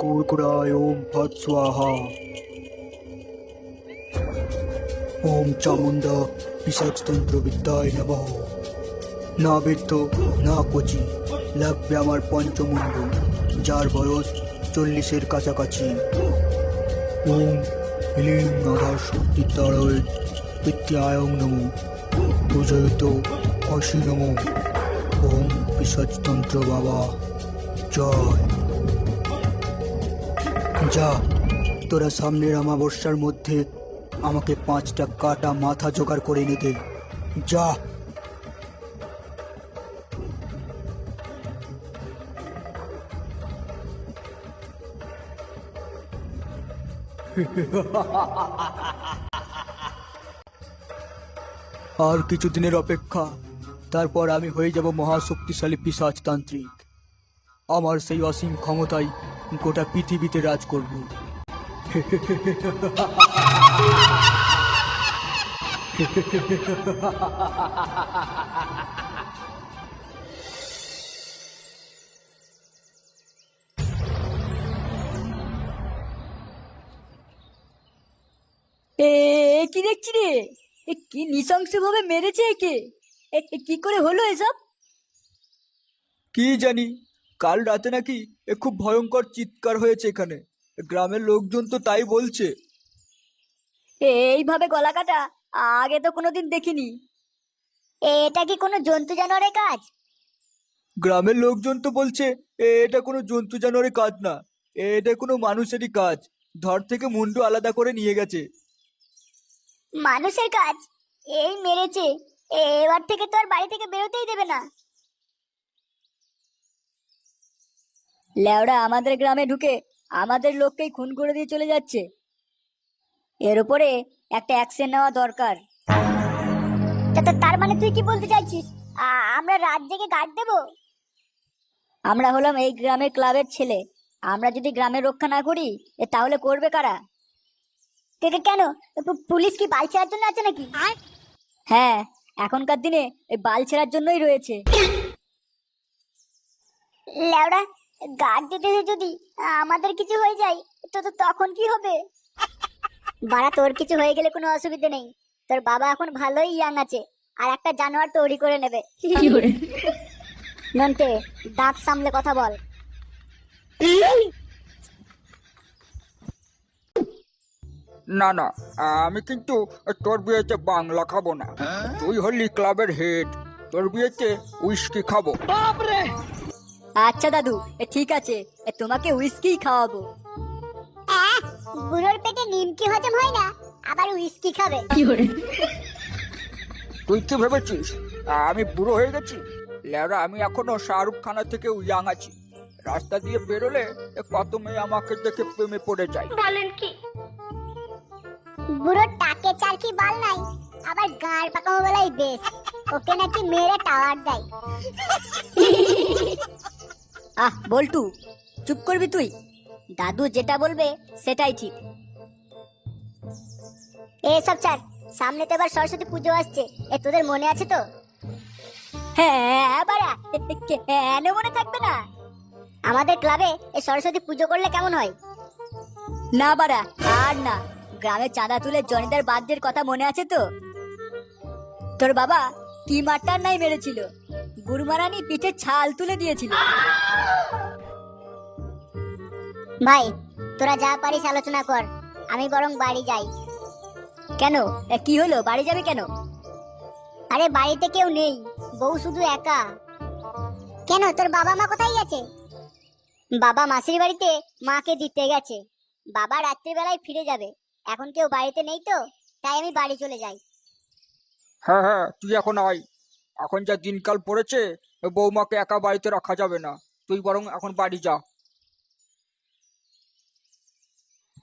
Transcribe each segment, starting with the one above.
গুড়গুড়ায় ওম স্বাহা ওম চামুন্ডা পিসাচতন্ত্র বিদ্যায় নমঃ না বৃদ্ধ না কচি লাগবে আমার পঞ্চমুণ্ড যার বয়স চল্লিশের কাছাকাছি ওম হিলিং আধার শক্তি তারয় বিদ্যায়ং নম পূজয়িত অসি নম ওম পিসাচতন্ত্র বাবা জয় যা, তোরা সামনের অমাবস্যার মধ্যে আমাকে পাঁচটা কাটা মাথা জোগাড় করে নিতে যা। আর কিছুদিনের অপেক্ষা, তারপর আমি হয়ে যাব মহাশক্তিশালী পিসাজতান্ত্রিক আমার সেই অসীম ক্ষমতাই গোটা পৃথিবীতে রাজ করব। এ কি দেখছি রে? এ কি নৃশংস ভাবে মেরেছে একে? কি করে হলো এসব? কি জানি? কাল রাতে নাকি এ খুব ভয়ঙ্কর চিৎকার হয়েছে এখানে। গ্রামের লোকজন তো তাই বলছে। এইভাবে গলা কাটা আগে তো কোনোদিন দেখিনি। এটা কি কোনো জন্তু জানোয়ারের কাজ? গ্রামের লোকজন তো বলছে এ, এটা কোনো জন্তু জানোয়ারের কাজ না এটা কোনো মানুষেরই কাজ। ধর থেকে মুন্ডু আলাদা করে নিয়ে গেছে। মানুষের কাজ? এই মেরেছে এবার থেকে তো আর বাড়ি থেকে বেরোতেই দেবে না। লেওড়া আমাদের গ্রামে ঢুকে আমাদের লোককেই খুন করে দিয়ে চলে যাচ্ছে। এর উপরে একটা অ্যাকশন নেওয়া দরকার। তার মানে তুই কি বলতে চাইছিস? আমরা রাত জেগে গার্ড দেব? আমরা হলাম এই গ্রামের ক্লাবের ছেলে। আমরা যদি গ্রামের রক্ষা না করি এ তাহলে করবে কারা? কে- কেন? পুলিশ কি বাল ছেড়ার জন্য আছে নাকি? হ্যাঁ এখনকার দিনে ওই বাল ছেড়ার জন্যই রয়েছে। গার্ড দিতে যদি আমাদের কিছু হয়ে যায় তো তো তখন কি হবে? বাড়া তোর কিছু হয়ে গেলে কোনো অসুবিধা নেই। তোর বাবা এখন ভালোই ইয়াং আছে আর একটা জানোয়ার তৈরি করে নেবে। নন্টে দাঁত সামলে কথা বল। না না আমি কিন্তু তোর বিয়েতে বাংলা খাব না। তুই হলি ক্লাবের হেড তোর বিয়েতে উইস্কি খাব। আচ্ছা দাদু এ ঠিক আছে। এ তোমাকে উইস্কি খাওয়াবো। বুড়োর পেটে নিমকি হজম হয় না আবার উইস্কি খাবে। তুই কি ভেবেছিস? আমি বুড়ো হয়ে গেছি? লেরা আমি এখনও শাহরুখ খানের থেকে ইয়াং আছি। রাস্তা দিয়ে বেরোলে কত মেয়ে আমাকে দেখে প্রেমে পড়ে যায়। বুড়োর টাকে চার কি বাল নাই আবার গাড় পাকামো বেলাই বেশ। ওকে নাকি মেরে টাওয়ার দেয়। আহ, বল্টু, চুপ করবি তুই? দাদু যেটা বলবে সেটাই ঠিক। এসব ছাড় সামনে তো এবার সরস্বতী পুজো আসছে। এ, তোদের মনে আছে তো? হ্যাঁ বাড়া কেন মনে থাকবে না? আমাদের ক্লাবে এই সরস্বতী পুজো করলে কেমন হয়? না বাড়া আর না। গ্রামে চাঁদা তুলে জনিদার বাদ্যের কথা মনে আছে তো? তোর বাবা কি মারটার নাই মেরেছিল? গুরুমারানি পিঠে ছাল তুলে দিয়েছিল। ভাই তোরা যা পারিস আলোচনা কর। আমি বরং বাড়ি যাই। কেন? এ, কি হলো? বাড়ি যাবে কেন? আরে বাড়িতে কেউ নেই বউ শুধু একা। কেন? তোর বাবা মা কোথায় গেছে? বাবা মাসির বাড়িতে মাকে দিতে গেছে। বাবা রাত্রিবেলায় ফিরে যাবে। এখন কেউ বাড়িতে নেই তো তাই আমি বাড়ি চলে যাই। হ্যাঁ হ্যাঁ তুই এখন আয়। এখন যা দিনকাল পড়েছে বৌমাকে একা বাড়িতে রাখা যাবে না। তুই বরং এখন বাড়ি যা।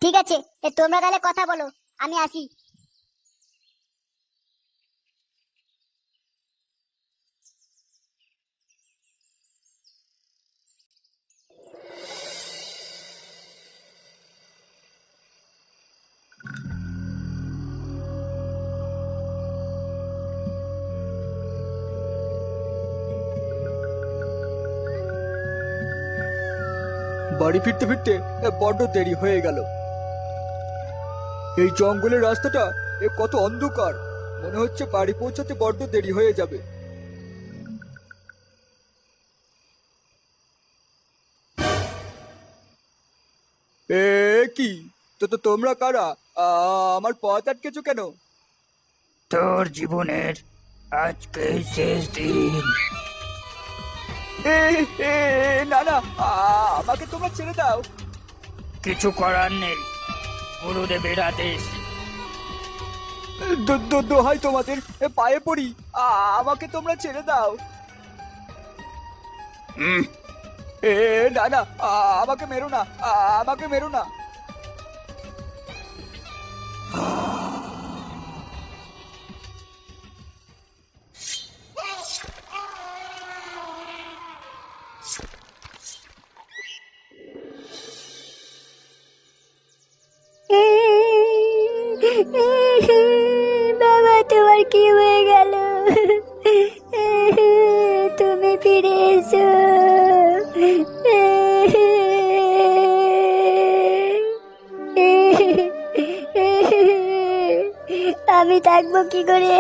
ঠিক আছে তোমরা তাহলে কথা বলো। আমি আসি। বাড়ি ফিরতে ফিরতে বড্ড দেরি হয়ে গেল। এই জঙ্গলের রাস্তাটা, এ, কত অন্ধকার। মনে হচ্ছে বাড়ি পৌঁছাতে বড্ড দেরি হয়ে যাবে। এ, কি? তো তো তোমরা কারা? আমার পথ আটকেছো কেন? তোর জীবনের আজকে শেষ দিন। না না আ, আমাকে তোমরা ছেড়ে দাও। কিছু করার নেই। গুরুদেবের আদেশ। দোহাই তোমাদের এ, পায়ে পড়ি। আ, আমাকে তোমরা ছেড়ে দাও। এ না না আ, আমাকে মেরো না আ, আমাকে মেরো না। থাকব কি করে?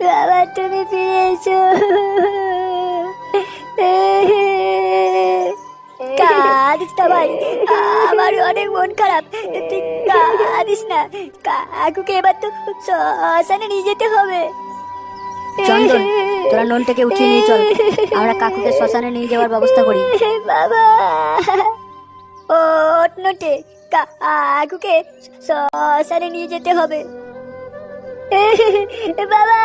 বাবা তুমি ফিরে এসো। কাঁদিস না ভাই আমার অনেক মন খারাপ। তুই কাঁদিস না। কাকুকে এবার তো শ্মশানে নিয়ে যেতে হবে। চন্দন তোরা ননটাকে উঠিয়ে নিয়ে চল। আমরা কাকুকে শ্মশানে নিয়ে যাওয়ার ব্যবস্থা করি। বাবা ওট নোটে কাকুকে শ্মশানে নিয়ে যেতে হবে। বাবা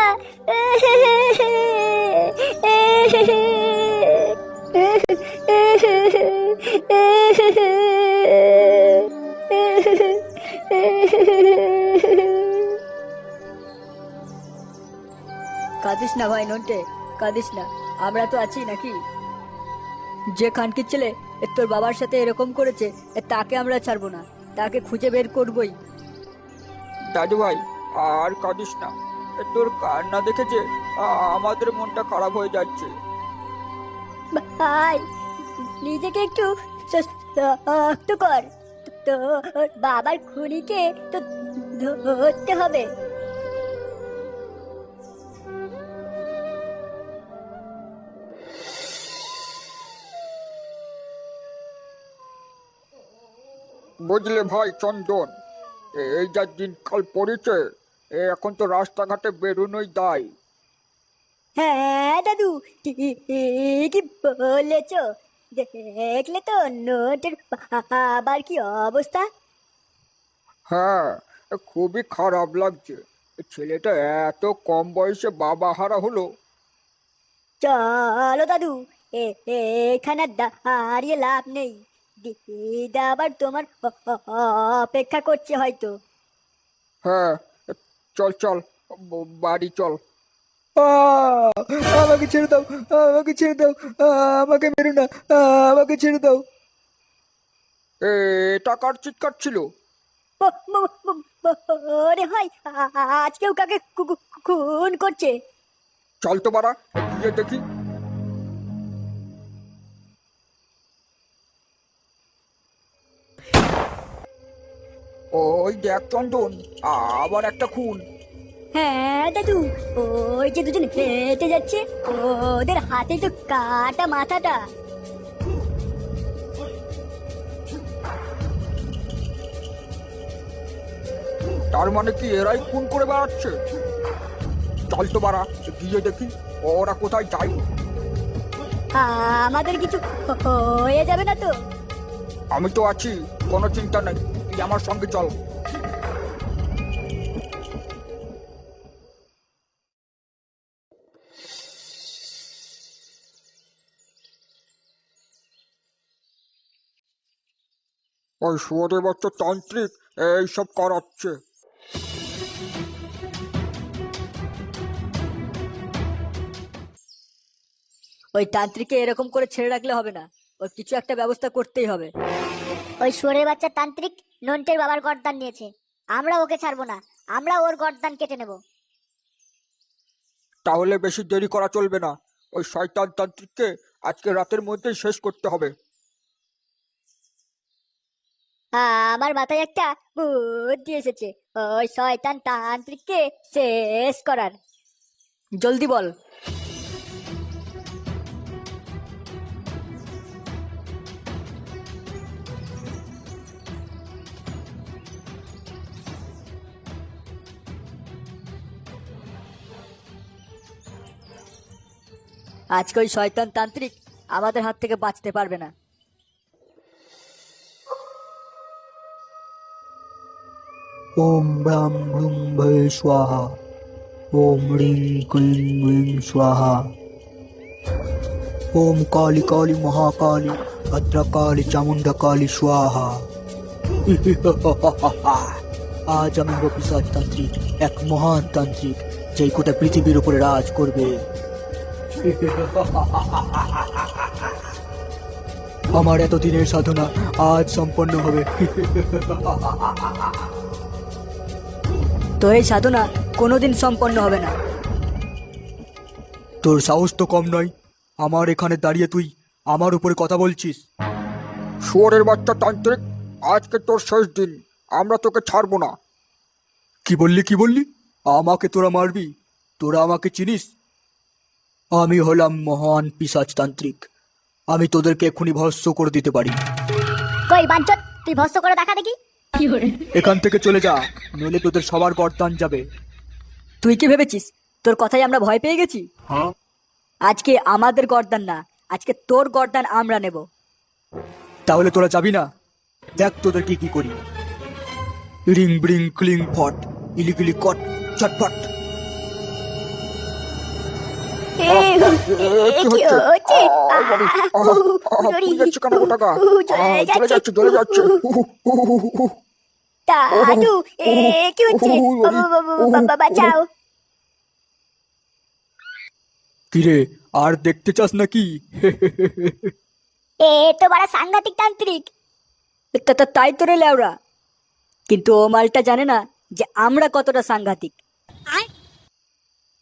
কাঁদিস না ভাই নন্টে, কাঁদিস না। আমরা তো আছি নাকি? যে খানকির ছেলে তোর বাবার সাথে এরকম করেছে তাকে আমরা ছাড়বো না, তাকে খুঁজে বের করবই। দাদু ভাই আর কাঁদিস না। তোর কান্না দেখেছে আমাদের মনটা খারাপ হয়ে যাচ্ছে। ভাই নিজেকে একটু শক্ত কর। তো বাবার খুনিকে তো ধরতে হবে। বুঝলে ভাই চন্দন এই যা দিনকাল পড়েছে এখন তো রাস্তাঘাটে বেরোনোই দায়। হ্যাঁ দাদু ঠিকই বলেছ? দেখলে তো নোটের বাবার কি অবস্থা? হ্যাঁ খুবই খারাপ লাগছে। ছেলেটা এত কম বয়সে বাবা হারা হলো। চলো দাদু এখানে দাঁড়িয়ে লাভ নেই। দিদা আবার তোমার অপেক্ষা করছে হয়তো। হ্যাঁ চল চল বাড়ি চল। আ, আমাকে ছেড়ে দাও আমাকে ছেড়ে দাও আমাকে মেরো না আমাকে ছেড়ে দাও। এ এটা কার চিৎকার ছিল? ম- হয় আজকেও কাকে খুন করছে? চল তো বাড়া গিয়ে দেখি। ওই দেখ চন্দন আবার একটা খুন। হ্যাঁ দাদু ওই যে দুজন হেঁটে যাচ্ছে ওদের হাতে তো কাটা মাথাটা। তার মানে কি এরাই খুন করে বেড়াচ্ছে? চল তো বাড়া গিয়ে দেখি ওরা কোথায় যায়। আমাদের কিছু হয়ে যাবে না তো। আমি তো আছি কোনো চিন্তা নেই। তুই আমার সঙ্গে চল। ওই শুয়োরের বাচ্চা তান্ত্রিক এইসব করাচ্ছে। ওই তান্ত্রিককে এরকম করে ছেড়ে রাখলে হবে না। ওর কিছু একটা ব্যবস্থা করতেই হবে। ওই সুরের বাচ্চা তান্ত্রিক নন্টের বাবার গর্দান নিয়েছে। আমরা ওকে ছাড়বো না। আমরা ওর গর্দান কেটে নেব। তাহলে বেশি দেরি করা চলবে না। ওই শয়তান তান্ত্রিককে আজকে রাতের মধ্যেই শেষ করতে হবে। আমার মাথায় একটা বুদ্ধি এসেছে। ওই শয়তান তান্ত্রিককে শেষ করার। জলদি বল। আজকে ওই শয়তান তান্ত্রিক আমাদের হাত থেকে বাঁচতে পারবে না। ওম ব্রাম ব্রুম ভয়ে স্বাহা, ওম রিং ক্লিং উইং স্বাহা। ওম কালী কালী মহাকালী ভদ্রকালী চামুন্ডা কালী স্বাহা। আজ আমি হব তান্ত্রিক, এক মহান তান্ত্রিক, যেই গোটা পৃথিবীর উপরে রাজ করবে। আমার এতদিনের সাধনা আজ সম্পন্ন হবে। তো এই সাধনা কোনোদিন সম্পন্ন হবে না। তোর সাহস তো কম নয়। আমার এখানে দাঁড়িয়ে তুই আমার উপরে কথা বলছিস। শুয়োরের বাচ্চা তান্ত্রিক আজকে তোর শেষ দিন। আমরা তোকে ছাড়বো না। কি বললি কি বললি? আমাকে তোরা মারবি তোরা আমাকে চিনিস? আমি হলাম মহান পিসাচ তান্ত্রিক আমি তোদেরকে এক্ষুনি ভস্য করে দিতে পারি। কই বাঞ্চন তুই ভস্ত করে দেখা দেখি? এখান থেকে চলে যা নইলে তোদের সবার গর্দান যাবে। তুই কি ভেবেছিস? তোর কথাই আমরা ভয় পেয়ে গেছি? আজকে আমাদের গর্দান না আজকে তোর গর্দান আমরা নেব। তাহলে তোরা যাবি না? দেখ তোদেরকে কি কি করি। রিং ব্রিং ক্লিং ফট ইলিগিলি কট চটপট। কি কিরে আর দেখতে চাস নাকি এ তো বড় সাংঘাতিক তান্ত্রিক তাই তো রে লেওরা কিন্তু ও মালটা জানে না যে আমরা কতটা সাংঘাতিক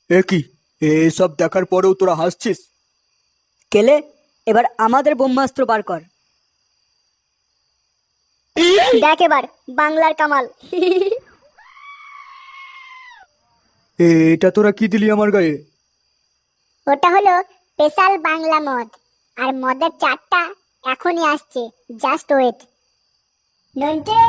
এ কি এসব দেখার পরেও তোরা হাসছিস? কেলে? এবার আমাদের ব্রহ্মাস্ত্র বার কর। দেখ এবার বাংলার কামাল। এটা তোরা কি দিলি আমার গায়ে? ওটা হলো স্পেশাল বাংলা মদ। আর মদের চারটা এখনই আসছে জাস্ট ওয়েট। নন্টে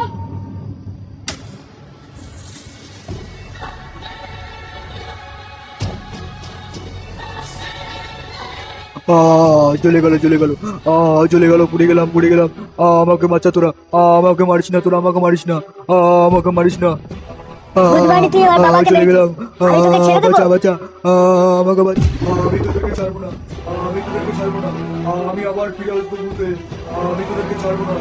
চলে গেল চলে গেল। চলে গেল পুড়ে গেলাম পুড়ে গেলাম। আমাকে বাঁচা তোরা। আমাকে মারিস না তোরা আমাকে মারিস না। আমাকে মারিস না। চলে গেলাম। আ, আমি তোকে ছেড়ে দেবো? বাঁচা বাঁচা। আমাকে আমি তোদেরকে ছাড়বো না। আমি তোদেরকে ছাড়বো না। আমি আবার ফিরে আসব আমি তোদেরকে ছাড়বো না।